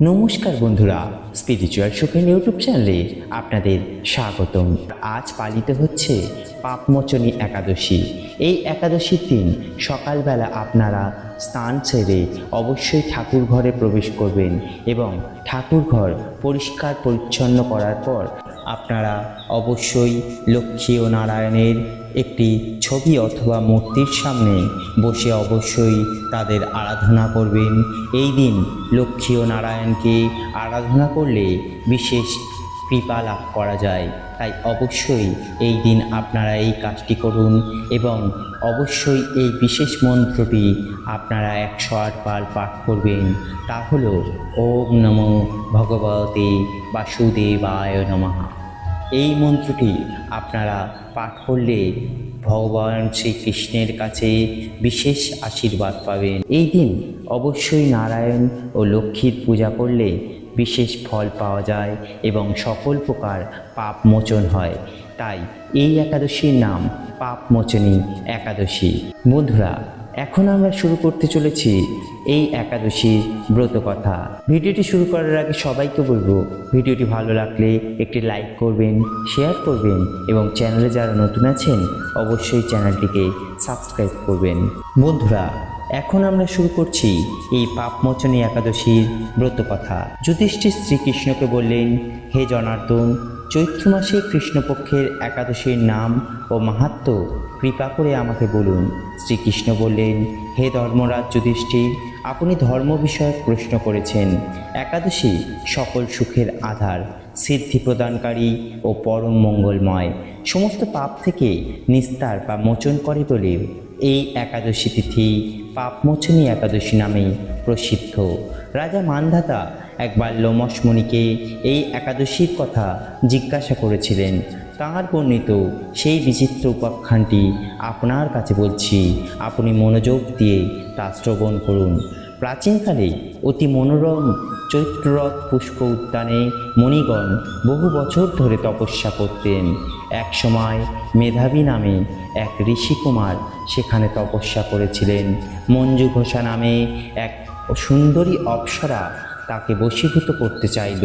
নমস্কার বন্ধুরা, spiritual Sukhen YouTube চ্যানেলে আপনাদের স্বাগতম। আজ পালিত হচ্ছে পাপমোচনী একাদশী। এই একাদশীর দিন সকালবেলা আপনারা স্নান সেরে অবশ্যই ঠাকুর ঘরে প্রবেশ করবেন এবং ঠাকুর ঘর পরিষ্কার পরিচ্ছন্ন করার পর আপনারা অবশ্যই লক্ষ্মী ও নারায়ণের একটি ছবি অথবা মূর্তির সামনে বসে অবশ্যই তাদের আরাধনা করবেন। এই দিন লক্ষ্মী ও নারায়ণকে আরাধনা করলে বিশেষ কৃপা লাভ করা যায়। তাই অবশ্যই এই দিন আপনারা এই কাজটি করুন এবং অবশ্যই এই বিশেষ মন্ত্রটি আপনারা একশো আট বার পাঠ করবেন। তা হলো, ওম নমো ভগবতে বাসুদেবায় নমঃ। এই মন্ত্রটি আপনারা পাঠ করলে ভগবান শ্রীকৃষ্ণের কাছে বিশেষ আশীর্বাদ পাবেন। এই দিন অবশ্যই নারায়ণ ও লক্ষ্মীর পূজা করলে বিশেষ ফল পাওয়া যায় এবং সকল প্রকার পাপ মোচন হয়। তাই এই একাদশীর নাম পাপমোচনী একাদশী। বন্ধুরা এখন আমরা শুরু করতে চলেছি এই একাদশীর ব্রত কথা। ভিডিওটি শুরু করার আগে সবাইকে বলব, ভিডিওটি ভালো লাগলে একটি লাইক করবেন, শেয়ার করবেন এবং চ্যানেলে যারা নতুন আছেন, অবশ্যই চ্যানেলটিকে সাবস্ক্রাইব করবেন। বন্ধুরা, এখন আমরা শুরু করছি এই পাপমোচনী একাদশীর ব্রত কথা। যুধিষ্ঠির শ্রীকৃষ্ণকে বললেন, হে জনার্দন, চৈত্র মাসে কৃষ্ণপক্ষের একাদশীর নাম ও মাহাত্ম্য কৃপা করে আমাকে বলুন, শ্রীকৃষ্ণ বললেন, হে ধর্মরাজ যুধিষ্ঠির, আপনি ধর্ম বিষয়ক প্রশ্ন করেছেন। একাদশী সকল সুখের আধার, সিদ্ধি প্রদানকারী ও পরম মঙ্গলময়। সমস্ত পাপ থেকে নিস্তার বা মোচন করে বলে এই একাদশী তিথি পাপমোচনী একাদশী নামে প্রসিদ্ধ। রাজা মানধাতা একবার লোমসমণিকে এই একাদশীর কথা জিজ্ঞাসা করেছিলেন তাঁর বর্ণিত সেই বিচিত্র উপাখ্যানটি আপনার কাছে বলছি, আপনি মনোযোগ দিয়ে তা শ্রবণ করুন। প্রাচীনকালে অতি মনোরম চৈত্ররথ পুষ্প উদ্যানে মণিগণ বহু বছর ধরে তপস্যা করতেন। এক সময় মেধাবী নামে এক ঋষিকুমার সেখানে তপস্যা করেছিলেন। মঞ্জু ঘোষা নামে এক সুন্দরী অপ্সরা তাকে বশীভূত করতে চাইল।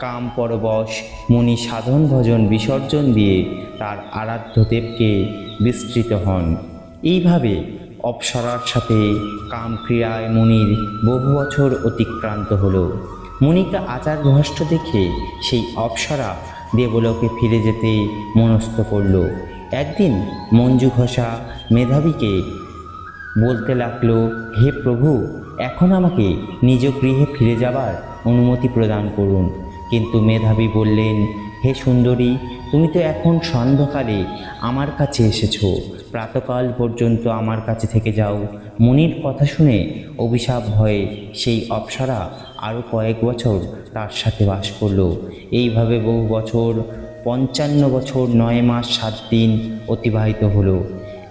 কাম পরবশ, মুনি সাধন ভজন বিসর্জন দিয়ে তার আরাধ্য দেবকে বিস্তৃত হন। এইভাবে অপ্সরার সাথে কামক্রিয়ায় মুনির বহু বছর অতিক্রান্ত হলো। মুনিকে আচার ভ্রষ্ট দেখে সেই অপ্সরা দেবলোকে ফিরে যেতে মনস্থ করল। একদিন মঞ্জু ঘোষা মেধাবীকে বলতে লাগল, হে প্রভু, এখন আমাকে নিজ গৃহে ফিরে যাবার অনুমতি প্রদান করুন। কিন্তু মেধাবী বললেন, হে সুন্দরী, তুমি তো এখন সন্ধ্যাকালে আমার কাছে এসেছ। প্রাতকাল পর্যন্ত আমার কাছে থেকে যাও। মুনির কথা শুনে অভিশাপ ভয়ে সেই অপ্সরা আরও কয়েক বছর তার সাথে বাস করল। এইভাবে বহু বছর, পঞ্চান্ন বছর, নয় মাস, সাত দিন অতিবাহিত হলো।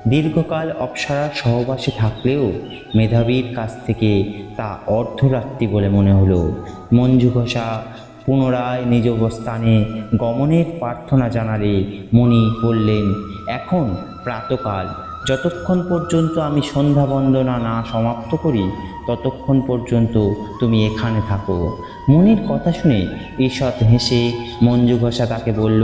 দীর্ঘকাল অপ্সরার সহবাসে থাকলেও মেধাবীর কাছ থেকে তা অর্ধরাত্রি বলে মনে হলো। মঞ্জু ঘোষা পুনরায় নিজ অবস্থানে গমনের প্রার্থনা জানালে মুনি বললেন, এখন প্রাতকাল। যতক্ষণ পর্যন্ত আমি সন্ধ্যা বন্দনা না সমাপ্ত করি, ততক্ষণ পর্যন্ত তুমি এখানে থাকো। মুনির কথা শুনে ঈষৎ হেসে মঞ্জু ঘোষা তাকে বলল,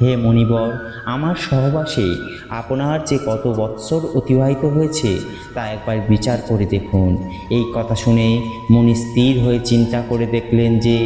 হে মণিবর, আমার সহবাসে আপনার যে কত বৎসর অতিবাহিত হয়েছে, তা একবার বিচার করে দেখুন। এই কথা শুনে মুনি স্থির হয়ে চিন্তা করে দেখলেন যে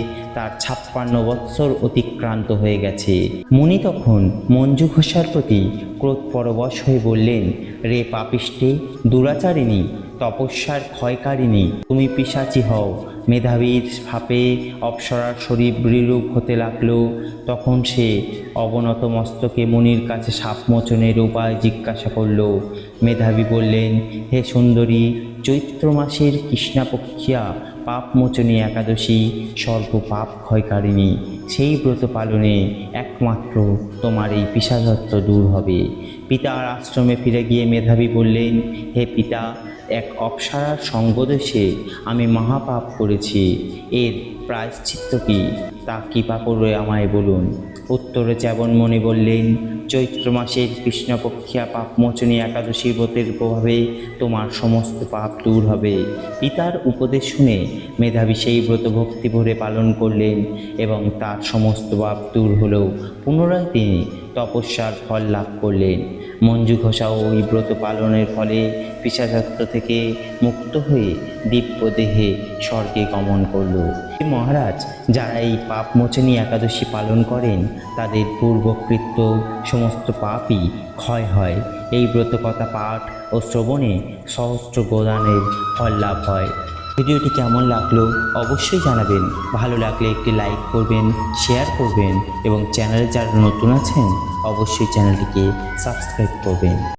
তার ছাপ্পান্ন বৎসর অতিক্রান্ত হয়ে গেছে। মুনি তখন মঞ্জু ঘোষার প্রতি ক্রোধ পরবশ হয়ে বললেন, রে পাপিষ্টে, দুরাচারিণী, তপস্যার ক্ষয়কারিণী, তুমি পিসাচি হও। মেধাবীর ফাপে অপ্সরার শরীর বিরূপ হতে লাগল। তখন সে অবনত মস্তকে মুনির কাছে সাপমোচনের উপায় জিজ্ঞাসা করল। মেধাবী বললেন, হে সুন্দরী, চৈত্র মাসের কৃষ্ণাপক্ষিয়া পাপমোচনী একাদশী সর্ব পাপ ক্ষয়কারিণী। সেই ব্রত পালনে একমাত্র তোমার এই পিসাধত্ব দূর হবে। পিতার আশ্রমে ফিরে গিয়ে মেধাবী বললেন, হে পিতা, এক অপসারার সঙ্গদোষে আমি মহাপাপ করেছি। এর প্রায়শ্চিত্ত কি? তা কৃপা করে আমায় বলুন। উত্তরে চ্যাবনমণি বললেন চৈত্র মাসের কৃষ্ণপক্ষিয়া পাপমোচনী একাদশী ব্রতের প্রভাবে তোমার সমস্ত পাপ দূর হবে। পিতার উপদেশ শুনে মেধাবী সেই ব্রত ভক্তি ভরে পালন করলেন এবং তার সমস্ত পাপ দূর হলেও পুনরায় তিনি তপস্যার ফল লাভ করলেন। মঞ্জু ঘোষাও ওই ব্রত পালনের ফলে পিসাচত্ব থেকে মুক্ত হয়ে দিব্য দেহে স্বর্গে গমন করল। মহারাজ, যারা এই পাপমোচনী একাদশী পালন করেন, তাদের পূর্বকৃত্য সমস্ত পাপই ক্ষয় হয়। এই ব্রতকথা পাঠ ও শ্রবণে সহস্র গোদানের ফল লাভ হয়। ভিডিওটি কেমন লাগল অবশ্যই জানাবেন। ভালো লাগলে একটি লাইক করবেন, শেয়ার করবেন এবং চ্যানেলে যারা নতুন আছেন, অবশ্যই চ্যানেলটিকে সাবস্ক্রাইব করবেন।